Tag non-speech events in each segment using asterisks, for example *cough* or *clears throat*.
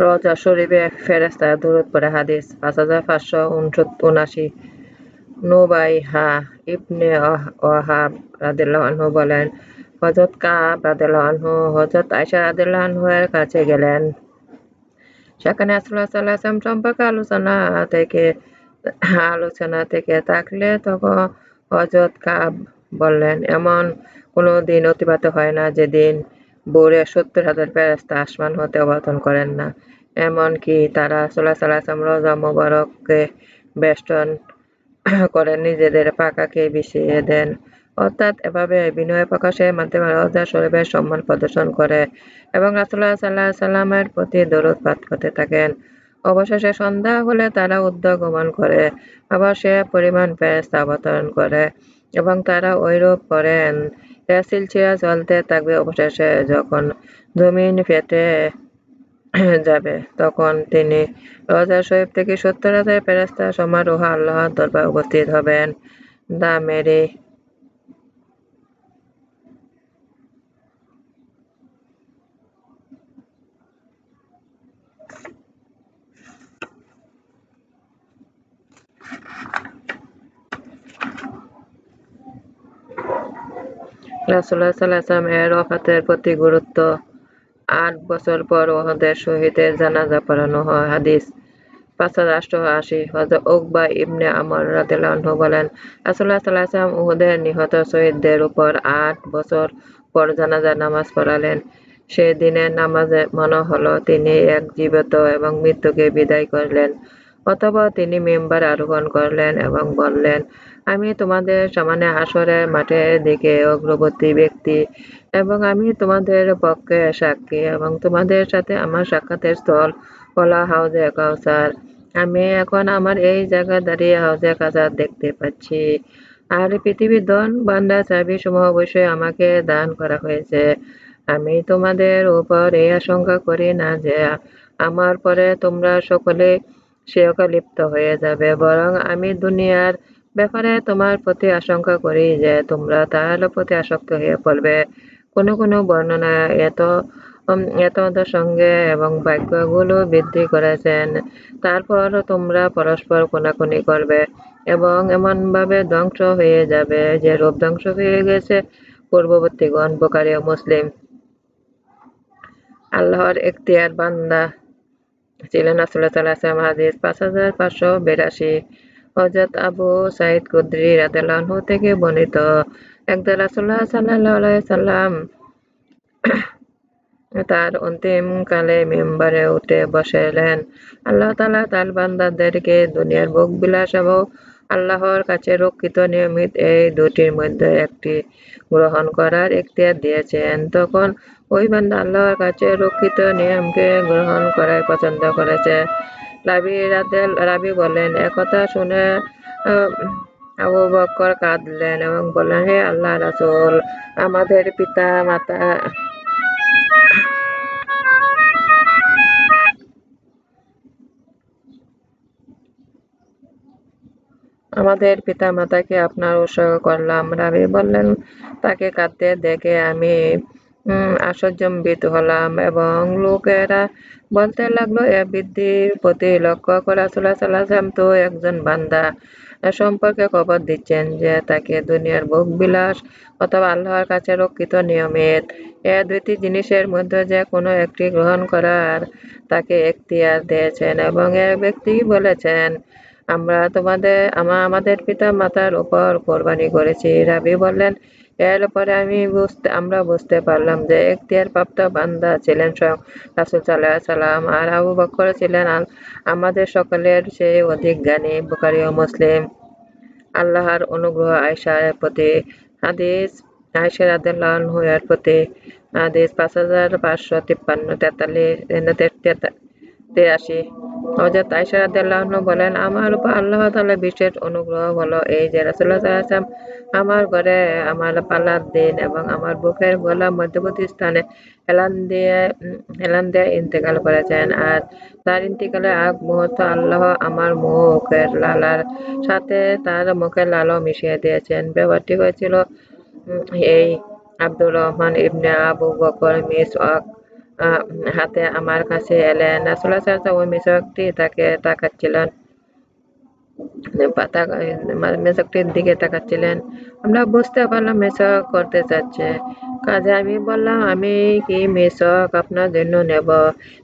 রওজা শরীফে পড়ে হাদিস, পাঁচ হাজার পাঁচশো ইবনে বলেন, হযরত আয়েশা রাদিয়াল্লাহু এর কাছে গেলেন। সেখানে রাসূলুল্লাহ সাল্লাল্লাহু আলাইহি সম্পর্কে আলোচনা থেকে আলোচনা থেকে থাকলে তখন হযরত কাব বললেন, এমন কোনো দিন অতিবাহিত হয় না যেদিন ভোরে সত্তর হাজার ফেরেশতা আসমান হতে অবতরণ করেন না। এমনকি তারা সাল্লাল্লাহু আলাইহি ওয়াসাল্লাম মুবারককে বেষ্টন করে নিজেদের পাখাকে বিছিয়ে দেন। অর্থাৎ এভাবে বিনয় প্রকাশের মাধ্যমে রওজা শরীফের সম্মান প্রদর্শন করে এবং রাসূলুল্লাহ সাল্লাল্লাহু আলাইহি সাল্লামের প্রতি দরুদ করতে থাকেন। অবশেষে সন্ধ্যা হলে তারা উদ্যোগ গমন করে, আবার সে পরিমাণ ফেরেশতা অবতরণ করে এবং তারা ঐরূপ করেন এ ছেঁড়া চলতে থাকবে অবশেষে যখন জমিন ফেটে যাবে, তখন তিনি রওজা শরীফ থেকে সত্তর হাজার ফেরাস্তা সমারোহ আল্লাহর দরবার উপস্থিত হবেন। দা মেরি রাসূলুল্লাহ এর প্রতি গুরুত্ব আট বছর পর ওহদের শহীদের জানাজা পড়ানো হয়। হাদিস পাঁচ হাজার আশি। ইবনে আমর বলেন আলাইহি উহুদের নিহত শহীদদের উপর আট বছর পর জানাজা নামাজ পড়ালেন। সেই দিনের নামাজে মনে হলো তিনি এক জীবিত এবং মৃত্যুকে বিদায় করলেন। অতঃপর তিনি মেম্বার আরোহণ করলেন এবং বললেন, আমি তোমাদের সমানে হাসরের মাঠের দিকে অগ্রবর্তী ব্যক্তি এবং আমি তোমাদের পক্ষে সাক্ষী এবং তোমাদের সাথে আমার সাক্ষাতের স্থল কলা হাউজে কাউসার। আমি এখন আমার এই জায়গা দাঁড়িয়ে হাউজে কাউসার দেখতে পাচ্ছি। আর পৃথিবীর ধন বান্দা চাবি সমূহ অবশ্যই আমাকে দান করা হয়েছে। আমি তোমাদের উপর এই আশঙ্কা করি না যে আমার পরে তোমরা সকলে সেওকে লিপ্ত হয়ে যাবে। বরং আমি দুনিয়ার ব্যাপারে তোমার প্রতি আশঙ্কা করি যে তোমরা তার প্রতি আসক্ত হয়ে পড়বে। কোনো কোনো বর্ণনা এত এত সঙ্গে এবং বাক্যগুলো বৃদ্ধি করেছেন, তারপর তোমরা পরস্পর কোনাকুনি করবে এবং এমনভাবে ধ্বংস হয়ে যাবে যে রূপ ধ্বংস হয়ে গেছে পূর্ববর্তীগণ বোকারি মুসলিম। আল্লাহর এখতিয়ার বান্দা। ছিলেন রাসূলুল্লাহ সাল্লাল্লাহু আলাইহি হাদিস পাঁচ হাজার পাঁচশো বিরাশি। হজরত আবু সাইদ কুদ্রি থেকে বর্ণিত সাল্লাহ সাল্লাম *clears throat* তার মেম্বারে উঠে বসেলেন আল্লাহ তালা তার বান্দাদেরকে দুনিয়ার ভোগ বিলাস এবং আল্লাহর কাছে রক্ষিত নিয়মিত এই দুটির মধ্যে একটি গ্রহণ করার এখতিয়ার দিয়েছেন। তখন ওই বান্দা আল্লাহর কাছে রক্ষিত নিয়মকে গ্রহণ করাই পছন্দ করেছে। রাবি রাদেল রাবি বলেন একথা শুনে আবু বকর কাঁদলেন এবং বললেন, হে আল্লাহ রাসুল, আমাদের পিতা মাতা আমাদের পিতা মাতাকে আপনার উৎসর্গ করলাম। রাবি বললেন, তাকে কাঁদতে দেখে আমি আশ্চর্যম্বিত হলাম এবং লোকেরা বলতে লাগল, এ বৃদ্ধির প্রতি লক্ষ্য করে সাল্লাল্লাহু তো একজন বান্দা সম্পর্কে খবর দিচ্ছেন যে তাকে দুনিয়ার ভোগ বিলাস অথবা আল্লাহর কাছে রক্ষিত নিয়মিত। এ দুইটি জিনিসের মধ্যে যে কোনো একটি গ্রহণ করার তাকে এখতিয়ার দিয়েছেন এবং এ ব্যক্তি বলেছেন আমরা তোমাদের, আমা, আমাদের পিতা মাতার উপর কোরবানি করেছি। রাবি বললেন, এর পরে আমি বুঝতে, আমরা বুঝতে পারলাম যে এখতিয়ার প্রাপ্ত বান্দা ছিলেন স্বয়ং রাসুল সাল্লাহ সাল্লাম আর আবু বকর ছিলেন আমাদের সকলের চেয়ে অধিক জ্ঞানী বুকারি ও মুসলিম। আল্লাহর অনুগ্রহ আয়সার প্রতি, হাদিস আয়সার এর প্রতি, হাদিস পাঁচ হাজার পাঁচশো তিপ্পান্ন তেতাল্লিশ তিরাশি হজরত আয়সা রাদিয়াল্লাহু বলেন আমার উপর আল্লাহ তাআলা বিশেষ অনুগ্রহ হলো এই যে রাসূলুল্লাহ সাল্লাল্লাহু আলাইহি আমার ঘরে আমার পালার দিন এবং আমার বুকের গলা মধ্যবর্তী স্থানে হেলান দিয়ে হেলান দিয়ে ইন্তেকাল করেছেন। আর তার ইন্তেকালের আগ মুহূর্ত আল্লাহ আমার মুখের লালার সাথে তার মুখের লালও মিশিয়ে দিয়েছেন। ব্যাপারটি হয়েছিল এই Abdur Rahman ibn Abu Bakr আহ, হাতে আমার কাছে এলেন। সাল্লাল্লাহু ওই তাকে তাকাচ্ছিলেন। মেসকটির দিকে তাকাচ্ছিলেন। আমরা বুঝতে পারলাম মেসক করতে চাচ্ছে। কাজে আমি বললাম, আমি কি মেসক আপনার জন্য নেব?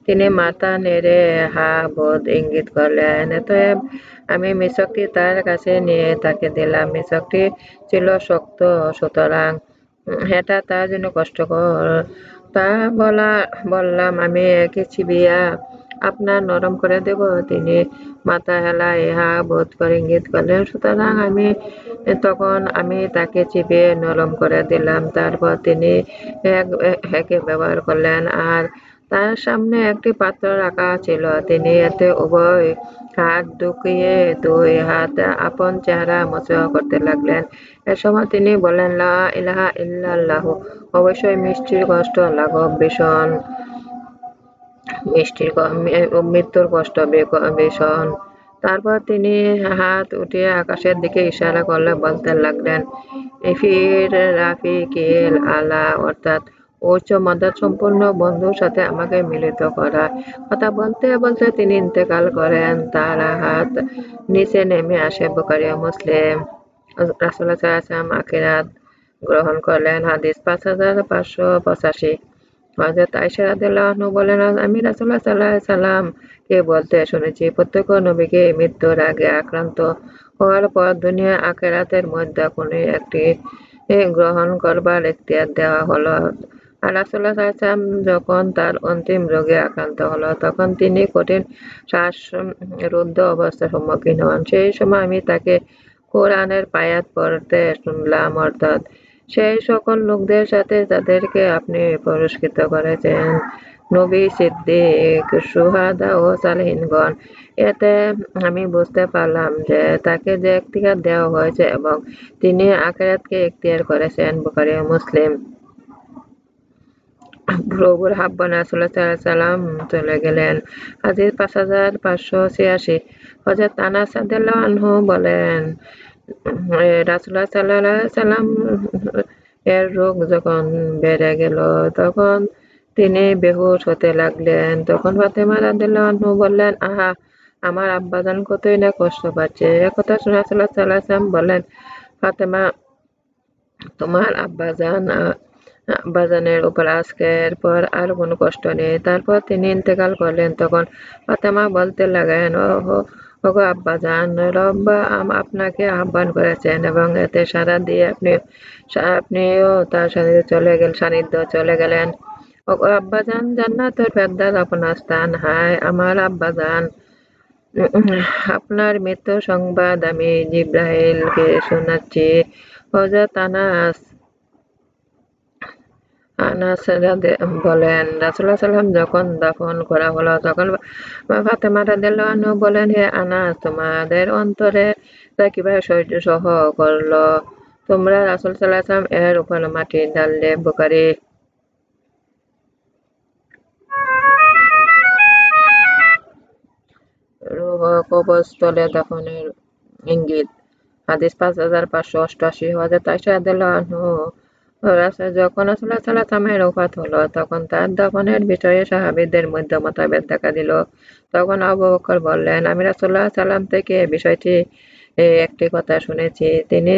তিনি মাথা নেড়ে হা বোধ ইঙ্গিত করলেন। আমি মেসকটি তার কাছে নিয়ে তাকে দিলাম। মেসকটি ছিল শক্ত, সুতরাং এটা তার জন্য কষ্টকর। তা বলা, বললাম, আমি একে চিবিয়া আপনার নরম করে দেব। তিনি মাথা হেলা ইহা বোধ করে ইঙ্গিত করলেন। সুতরাং আমি, তখন আমি তাকে চিবিয়ে নরম করে দিলাম। তারপর তিনি এক হেঁকে ব্যবহার করলেন। আর তার সামনে একটি পাত্র রাখা ছিল। তিনি এতে উভয় হাত ঢুকিয়ে দুই হাত আপন চেহারা মশা করতে লাগলেন। এ সময় তিনি বলেন লা ইলাহা ইল্লাল্লাহ। অবশ্যই মিষ্টির কষ্ট লাঘব ভীষণ মিষ্টির মৃত্যুর কষ্ট ভীষণ। তারপর তিনি হাত উঠিয়ে আকাশের দিকে ইশারা করলে বলতে লাগলেন ফির রাফিকিল আলা, অর্থাৎ উচ্চ সম্পূর্ণ বন্ধুর সাথে আমাকে মিলিত করা কথা বলতে বলতে তিনি ইন্তেকাল করেন। তার হাত নিচে নেমে আসে বুকারি মুসলিম। রাসুল্লাহ আখিরাত গ্রহণ করলেন। হাদিস পাঁচ হাজার পাঁচশো পঁচাশি। হজরত বলেন, আমি রাসূলুল্লাহ সাল্লাল্লাহু সাল্লাম কে বলতে শুনেছি, প্রত্যেক নবীকে মৃত্যুর আগে আক্রান্ত হওয়ার পর দুনিয়া আখেরাতের মধ্যে কোনো একটি গ্রহণ করবার এখতিয়ার দেওয়া হলো। আর রাসুল্লাহ সাল্লাম যখন তার অন্তিম রোগে আক্রান্ত হলো, তখন তিনি কঠিন শ্বাসরুদ্ধ অবস্থার সম্মুখীন হন। সেই সময় আমি তাকে কোরআনের পায়াত পড়তে শুনলাম, অর্থাৎ সেই সকল লোকদের সাথে যাদেরকে আপনি পুরস্কৃত করেছেন। নবী সিদ্দিক, সুহাদা ও সালহীনগণ, এতে আমি বুঝতে পারলাম যে তাকে যে এখতিয়ার দেওয়া হয়েছে এবং তিনি আখেরাতকে এখতিয়ার করেছেন, বুখারি মুসলিম। প্রভুর হাব্বান রাসুল্লাহ সাল্লাম চলে গেলেন। হাজির পাঁচ হাজার পাঁচশো ছিয়াশি। হজরত আনাস আনহু বলেন রাসুল্লাহ সাল্লাহ সাল্লাম এর রোগ যখন বেড়ে গেল, তখন তিনি বেহুশ হতে লাগলেন। তখন ফাতেমা রাদিল্লাহ বললেন, আহা, আমার আব্বাজান কতই না কষ্ট পাচ্ছে? একথা রাসুল্লাহ সাল্লাহ সাল্লাম বলেন, ফাতেমা, তোমার আব্বাজান আব্বাজানের উপর আজকের পর আর কোনো কষ্ট নেই। তারপর তিনি ইন্তেকাল করলেন। তখন ফাতেমা বলতে লাগেন ও ওগো আব্বাজান, রব্বা আপনাকে আহ্বান করেছেন এবং এতে সারা দিয়ে আপনি আপনিও তার সান্নিধ্যে চলে গেলেন সান্নিধ্য চলে গেলেন। ওগো আব্বাজান, জান্নাতের ফেরদার আপনার স্থান হায়, আমার আব্বাজান, আপনার মৃত্যু সংবাদ আমি জিব্রাহিলকে শোনাচ্ছি। হজরত আনাস আনাস বলেন রাসুল্লাহ সাল্লাম যখন দাফন করা হলো, তখন ফাতেমা রাদিয়াল্লাহু বলেন, হে আনাস, তোমাদের অন্তরে তা কীভাবে সহ্য সহ করল? তোমরা রাসুল সাল্লাহ এর উপর মাটি ডাললে বুকারি রুহ কবস্তলে দাফনের ইঙ্গিত। হাদিস পাঁচ হাজার পাঁচশো অষ্টআশি হাজার তাইশা আদাল্লাহু যখন সাল্লাল্লাহু ওফাত হলো, তখন তার দাফনের বিষয়ে সাহাবিদের মধ্যে মতভেদ দেখা দিল। তখন আবু বকর বললেন, আমি রাসূলুল্লাহ সাল্লাম থেকে বিষয়টি একটি কথা শুনেছি। তিনি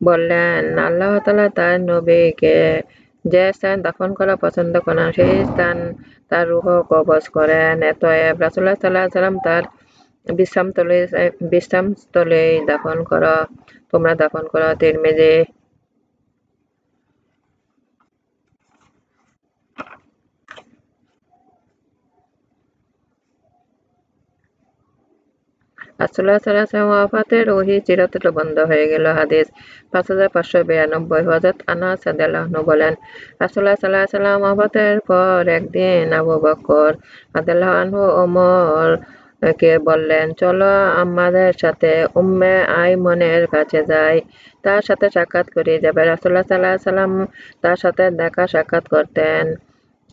বললেন, আল্লাহ তাআলা তার নবীকে যে স্থান দাফন করা পছন্দ করেন সেই স্থান তার রুহ কবজ করেন। এত এতএব রাসূলুল্লাহ সাল্লাহ সাল্লাম তার বিশ্রামস্থলে বিশ্রামস্থলে দাফন করো। তোমরা দাফন করো তিরমিজি। পাঁচশো বিরানব্বই বলেন পর একদিন আবু কে বললেন, চলো আমাদের সাথে উম্মে আইমনের কাছে যাই। তার সাথে সাক্ষাৎ করি। যাবে রাসুল্লাহ সাল্লাল্লাহু সাল্লাম তার সাথে দেখা সাক্ষাৎ করতেন।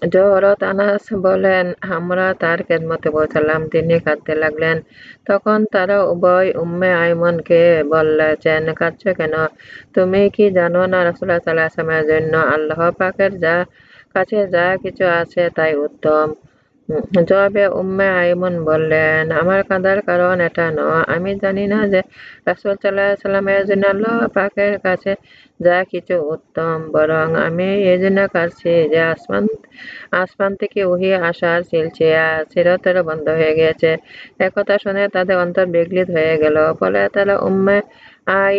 জহরত আনাস বলেন আমরা তার খেদমতে পৌঁছালাম তিনি কাঁদতে লাগলেন তখন তারা উভয় উম্মে আইমনকে বললেন কাঁদছ কেন তুমি কি জানো না রসুল্লাহ সাল্লাহ আসলামের জন্য আল্লাহ পাকের যা, কাছে যা কিছু আছে তাই উত্তম। জবাবে উম্মে আইমন বললেন, আমার কাঁদার কারণ এটা নয়। আমি জানি না যে রাসুল সাল্লামের জন্য আল্লাহ পাকের কাছে যা কিছু উত্তম, বরং আমি এই জন্য কাঁদছি যে আসমান আসমান থেকে উহি আসার সিলসিয়া চিরতর বন্ধ হয়ে গিয়েছে। একথা শুনে তাদের অন্তর বিগলিত হয়ে গেল। ফলে তারা উম্মে আই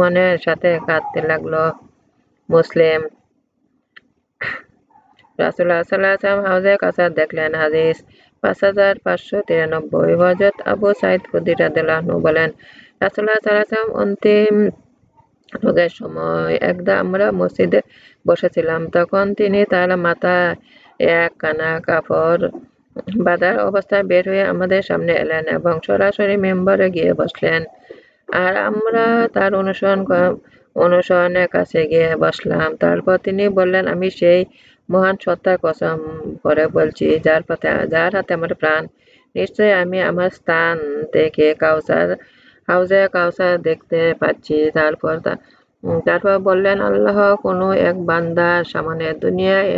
মনের সাথে কাঁদতে লাগল। মুসলিম রাসুল্লাহ হাউজে দেখলেন হাদিস পাঁচ হাজার পাঁচশো তিরানব্বই হজরত আবু সাইদ বলেন রাসুল্লাহ অন্তিম রোগের সময় একদা আমরা মসজিদে বসেছিলাম। তখন তিনি তার মাথা এক কানা কাপড় বাঁধার অবস্থায় বের হয়ে আমাদের সামনে এলেন এবং সরাসরি মেম্বারে গিয়ে বসলেন। আর আমরা তার অনুসরণ অনুসরণের কাছে গিয়ে বসলাম। তারপর তিনি বললেন, আমি সেই মহান সত্তার কসম করে বলছি, যার পথে, যার হাতে আমার প্রাণ, নিশ্চয়ই আমি আমার স্থান থেকে কাউসার, হাউজে কাউসার দেখতে পাচ্ছি। তারপর তারপর বললেন, আল্লাহ কোনো এক বান্দার সামনে দুনিয়ায়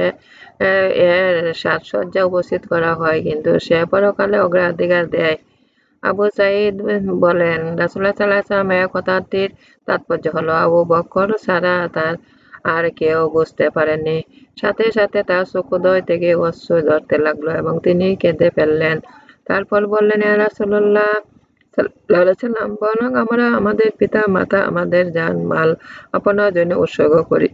এর সাজসজ্জা উপস্থিত করা হয়, কিন্তু সে পরকালে অগ্রাধিকার দেয়। আবু সাইদ বলেন রাসুল্লাহ সাল্লাহ সাল্লামের কথাটির তাৎপর্য হলো, আবু বকর ছাড়া তার আর কেউ বুঝতে পারেননি। সাথে সাথে তার চক্ষুদয় থেকে অশ্রু ধরতে লাগল এবং তিনি কেঁদে ফেললেন। তারপর বললেন রাসুল্লাহ বরং আমরা আমাদের পিতা, মাতা, আমাদের যান মাল আপনার জন্য উৎসর্গ করি।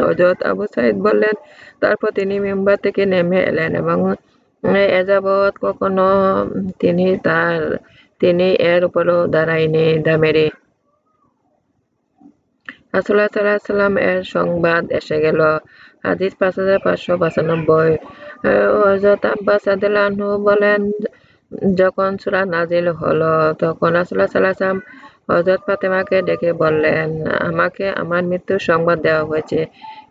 হজরত আবু সাইদ বললেন, তারপর তিনি মেম্বার থেকে নেমে এলেন এবং এযাবৎ কখনো তিনি তার, তিনি এর উপরও দাঁড়ায়নি দামেরি রাসুল্লাহ সাল্লাহ সাল্লাম এর সংবাদ এসে গেল। হাদিস পাঁচ হাজার পাঁচশো পঁচানব্বই হজরত আব্বাস আদিল্লাহু বলেন, যখন সুরা নাজিল হলো, তখন রাসুল্লাহ সাল্লাহ সাল্লাম হজরত ফাতেমাকে ডেকে বললেন, আমাকে আমার মৃত্যুর সংবাদ দেওয়া হয়েছে।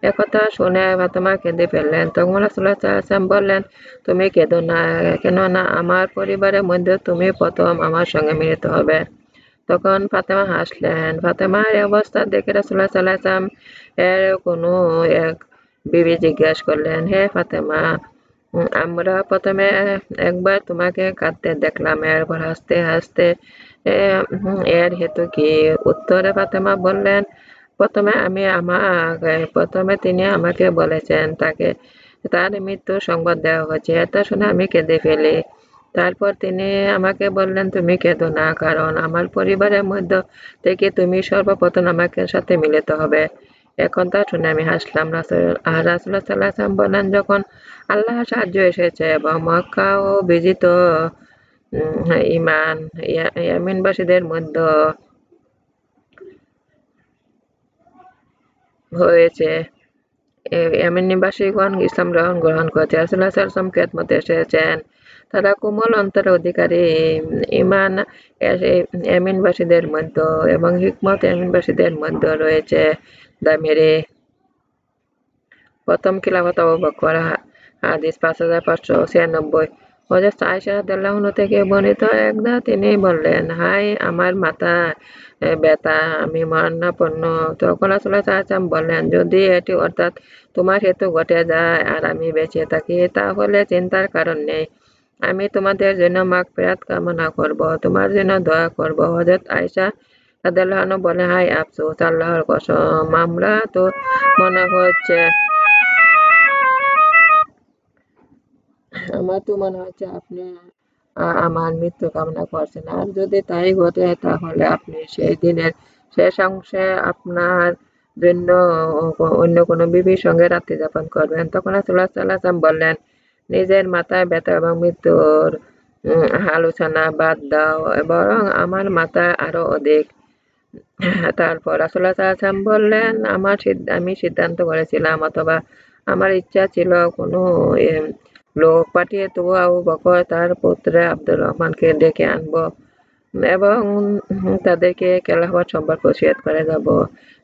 একথা শুনে ফাতেমা কেঁদে ফেললেন। তখন রাসুল্লাহ সাল্লাম বললেন, তুমি কেঁদো না, কেননা আমার পরিবারের মধ্যে তুমি প্রথম আমার সঙ্গে মিলিত হবে। তখন ফাতেমা হাসলেন, ফাতেমার অবস্থা দেখে রাসুল্লাহ সাল্লাম এর কোনো এক বিবি জিজ্ঞাসা করলেন, হে ফাতেমা, আমরা প্রথমে একবার তোমাকে কাঁদতে দেখলাম, এরপর হাসতে হাসতে এর হেতু কি? উত্তরে ফাতেমা বললেন, প্রথমে আমি আমাকে, প্রথমে তিনি আমাকে বলেছেন, তাকে, তার মৃত্যু সংবাদ দেওয়া হয়েছে, এটা শুনে আমি কেঁদে ফেলি। তারপর তিনি আমাকে বললেন, তুমি কেঁদো না, কারণ আমার পরিবারের মধ্যে থেকে তুমি সর্বপ্রথম আমাকে সাথে মিলিত হবে। এখন তা শুনে আমি হাসলাম। রাসুল আর রাসুল্লাহ সাল্লাহাম বলেন যখন আল্লাহ সাহায্য এসেছে, এবং মক্কা ও বিজিত ইমান ইয়ামিনবাসীদের মধ্যে হয়েছে ইয়ামিন নিবাসীগণ ইসলাম গ্রহণ গ্রহণ করেছে। রাসুল্লাহ সাল্লাম কেতমতে এসেছেন। তারা কোমল অন্তর অধিকারী ইমান এমিনবাসীদের মধ্যে এবং হিকমত এমিনবাসীদের মধ্যে রয়েছে। দামেরে, প্রথম খিলাফত বকর, হাদিস পাঁচ হাজার পাঁচশো ছিয়ানব্বই। হজরত আয়সা রাদিয়াল্লাহু থেকে বর্ণিত একদা তিনি বললেন হাই আমার মাথা ব্যথা আমি মরণাপন্ন। তখন আসলে চাচাম বললেন, যদি এটি অর্থাৎ তোমার হেতু ঘটে যায় আর আমি বেঁচে থাকি, তাহলে চিন্তার কারণ নেই। আমি তোমাদের জন্য মাগ ফেরাত কামনা করব। তোমার জন্য দয়া করব। হজরত আয়সা রাদিয়াল্লাহু বলে, হাই আফসোস, আল্লাহর কসম। আমরা তো মনে হচ্ছে, আমার তো মনে হচ্ছে আপনি আমার মৃত্যু কামনা করছেন। আর যদি তাই ঘটে তাহলে আপনি সেই দিনের শেষ অংশে আপনার জন্য অন্য কোনো বিবির সঙ্গে রাত্রি যাপন করবেন। তখন রাসূলুল্লাহ সাল্লাল্লাহু বললেন নিজের মাথায় ব্যথা এবং মৃত্যুর আলোচনা বাদ দাও বরং আমার মাথায় আরও অধিক। তারপর সাল্লাল্লাহু বললেন, আমার আমি সিদ্ধান্ত করেছিলাম অথবা আমার ইচ্ছা ছিল কোনো লোক পাঠিয়ে তবু আবু বকর তার পুত্র আব্দুর রহমানকে ডেকে আনব এবং তাদেরকে খেলাফত সম্পর্ক ওসিয়ত করে যাব।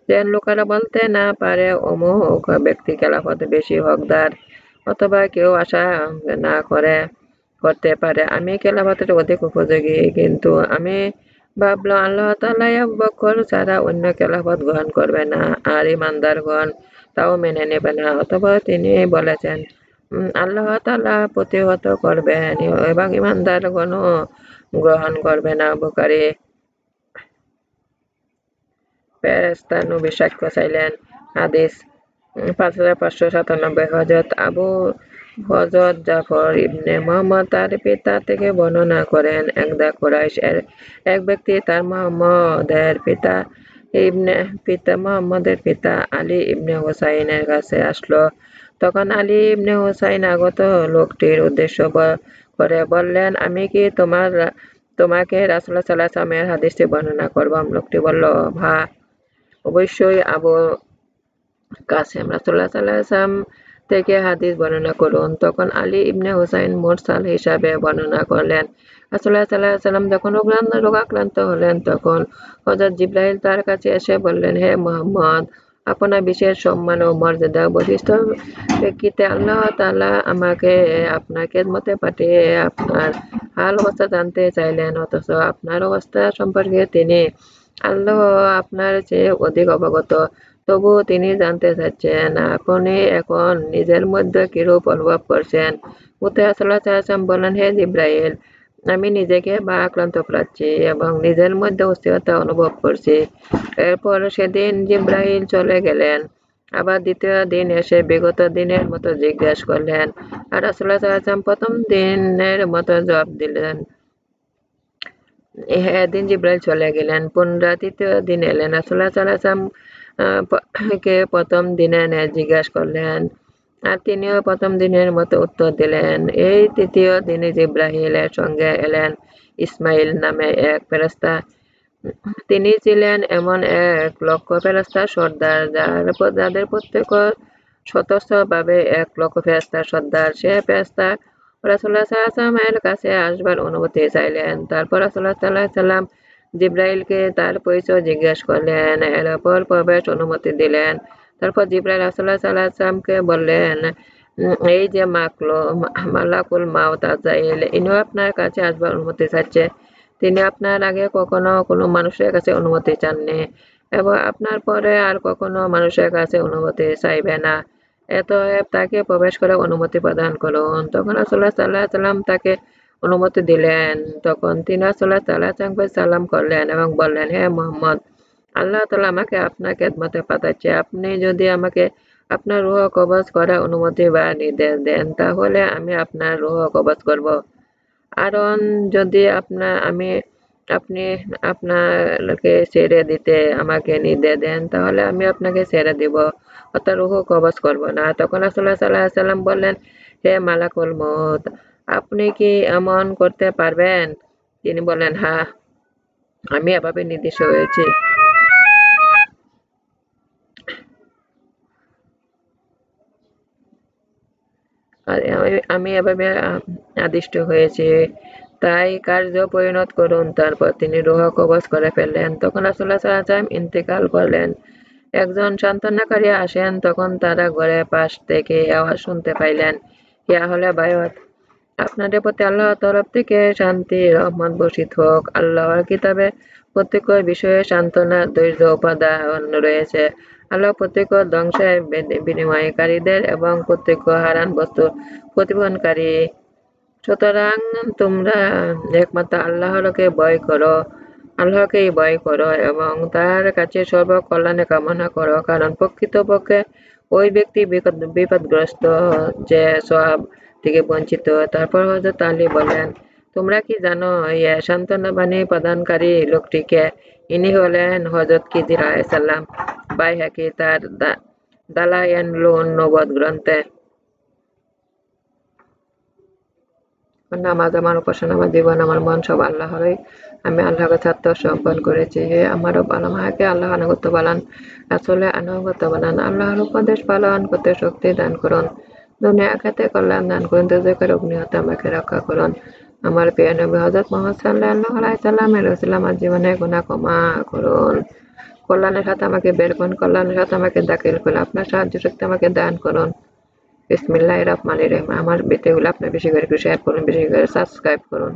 যেন লোকেরা বলতে না পারে অমুক ব্যক্তি খেলাফতে বেশি হকদার। অথবা কেউ আশা না করে, করতে পারে। আমি খেলাফতের অধিক উপযোগী, কিন্তু আমি ভাবলাম আল্লাহ আবু বকর ছাড়া অন্য খেলাফত গ্রহণ করবে না, আর ইমানদারগণ তাও মেনে নেবে না। অথবা তিনি বলেছেন আল্লাহ তালা প্রতিহত করবেন এবং ইমানদারগণও গ্রহণ করবে না। বুকারি ফেরেস্তা নবী চাইলেন, হাদিস পাঁচ হাজার পাঁচশো সাতানব্বই হজরত আবু হজরত জাফর ইবনে মোহাম্মদ তার পিতা থেকে বর্ণনা করেন, একদা কুরাইশ এর এক ব্যক্তি তার মোহাম্মদের পিতা ইবনে, পিতা, মোহাম্মদের পিতা আলী ইবনে হুসাইনের কাছে আসলো। তখন আলী ইবনে হুসাইন আগত লোকটির উদ্দেশ্য করে বললেন, আমি কি তোমার তোমাকে রাসুল্লাহ সাল্লাহ সাল্লামের হাদিসটি বর্ণনা করব? লোকটি বলল ভা অবশ্যই আবু কাসেম রাসুল্লাহ সাল্লাম থেকে হাদিস বর্ণনা করুন। তখন আলী ইবনে হুসাইন মোরসাল হিসাবে বর্ণনা করলেন। রাসুল্লাহ সাল্লাহ সাল্লাম যখন রোগাক্রান্ত হলেন, তখন হজরত জিব্রাহিল তার কাছে এসে বললেন, হে মোহাম্মদ, আপনার বিশেষ সম্মান ও মর্যাদা বৈশিষ্ট্য প্রেক্ষিতে আল্লাহ তালা আমাকে, আপনার খেদমতে পাঠিয়ে আপনার হাল অবস্থা জানতে চাইলেন। অথচ আপনার অবস্থা সম্পর্কে তিনি আল্লাহ আপনার চেয়ে অধিক অবগত। তবুও তিনি জানতে চাচ্ছেন, আপনি এখন নিজের মধ্যে কিরূপ অনুভব করছেন? মুতাহাসাল্লাম বলেন হে জিব্রাইল, আমি নিজেকে বা আক্রান্ত পাচ্ছি এবং নিজের মধ্যে অস্থিরতা অনুভব করছি। এরপর সেদিন জিব্রাহিল চলে গেলেন। আবার দ্বিতীয় দিন এসে বিগত দিনের মতো জিজ্ঞেস করলেন আর রাসুল্লাহ প্রথম দিনের মতো জবাব দিলেন। এদিন জিব্রাইল চলে গেলেন, পুনরায় তৃতীয় দিন এলেন। সাল্লাম কে প্রথম দিনে জিজ্ঞাসা করলেন, আর তিনিও প্রথম দিনের মতো উত্তর দিলেন। এই তৃতীয় দিনে জিব্রাহিলের সঙ্গে এলেন ইসমাইল নামে এক ফেরস্তা তিনি ছিলেন এমন এক লক্ষ ফেরস্তার সর্দার, যার যাদের প্রত্যেক ভাবে এক লক্ষ ফেরস্তার সর্দার। সে ফেরস্তা রাসুল্লাহ সাল্লামের কাছে আসবার অনুমতি চাইলেন। তারপর রাসুল্লাহ সাল্লাহ সাল্লাম জিব্রাইলকে তার পরিচয় জিজ্ঞেস করলেন। এরপর প্রবেশ অনুমতি দিলেন। তারপর জিব্রাইল রাসুল্লাহ সাল্লাহ সাল্লামকে বললেন এই যে মাকলো মালাকুল মাও তাজাইল ইনিও আপনার কাছে আসবার অনুমতি চাচ্ছে তিনি আপনার আগে কখনো কোনো মানুষের কাছে অনুমতি চাননি এবং আপনার পরে আর কখনো মানুষের কাছে অনুমতি চাইবে না। এত তাকে প্রবেশ করে অনুমতি প্রদান করুন। তখন আসল্লাহ সাল্লাহ সাল্লাম তাকে অনুমতি দিলেন। তখন তিনি আসল্লাহ সাল্লাহ সাল্লাম করলেন এবং বললেন, হে মোহাম্মদ, আল্লাহ তালা আমাকে আপনার খেদমতে পাঠাচ্ছে। আপনি যদি আমাকে আপনার রুহ কবচ করার অনুমতি বা নির্দেশ দেন, তাহলে আমি আপনার রুহ কবচ করব। কারণ যদি আপনার আমি আপনি আপনাকে ছেড়ে দিতে আমাকে নির্দেশ দেন, তাহলে আমি আপনাকে ছেড়ে দিব, অর্থাৎ রুহু কবচ করব না। তখন রাসুল্লাহ সাল্লাহ সাল্লাম বললেন, হে মালাকুল মত আপনি কি এমন করতে পারবেন? তিনি বললেন হ্যাঁ আমি এভাবে নির্দিষ্ট হয়েছি। আমি এভাবে আদিষ্ট হয়েছি। তাই কার্য পরিণত করুন। তারপর তিনি রোহ কবচ করে ফেললেন। তখন রাসুল্লাহ সাল্লাম ইন্তেকাল করলেন। একজন সান্ত্বনাকারী আসেন। তখন তারা ঘরের পাশ থেকে আওয়াজ শুনতে পাইলেন, ইয়া হলে বায়ত। আপনাদের প্রতি আল্লাহর তরফ থেকে শান্তি, রহমত বসিত হোক। আল্লাহর কিতাবে প্রত্যেক বিষয়ে সান্ত্বনা, ধৈর্য, উপাদান রয়েছে। আল্লাহ প্রত্যেক ধ্বংসের বিনিময়কারীদের এবং প্রত্যেক হারান বস্তু প্রতিবহনকারী। সুতরাং তোমরা একমাত্র আল্লাহকে ভয় করো, আল্লাহকেই ভয় করো এবং তার কাছে সর্বকল্যাণে কামনা করো। কারণ প্রকৃতপক্ষে ওই ব্যক্তি বিপদগ্রস্ত যে সব থেকে বঞ্চিত। তারপর হজরত আলী বলেন তোমরা কি জানো ইয়ে সান্ত্বনা বাণী প্রদানকারী লোকটিকে? ইনি হলেন হজরত কিজির আলাইসাল্লাম বাই হাকি তার দালায়ান লোন নবদ গ্রন্থে। নামাজ আমার উপাসনা, আমার জীবন, আমার মন, সব আল্লাহরই। আমি আল্লাহকে ছাত্র সম্পন্ন করেছি। হে আমার আমাকে আল্লাহ আনুগত্য পালন আসলে আনুগত্য পালন আল্লাহর উপদেশ পালন করতে শক্তি দান করুন। দুনিয়া আখাতে কল্যাণ দান করুন দুজকের অগ্নিহতে আমাকে রক্ষা করুন আমার প্রিয় নবী হজরত মোহাম্মদ সাল্লাহ আলাইসাল্লামের রসিল আমার জীবনে গুণা ক্ষমা করুন কল্যাণের সাথে আমাকে বের করুন কল্যাণের সাথে আমাকে দাখিল করুন আপনার সাহায্য শক্তি আমাকে দান করুন বিসমিল্লাহির রহমানির রহিম আমার ভিডিওগুলো আপনি বেশি করে শেয়ার করুন বেশি করে সাবস্ক্রাইব করুন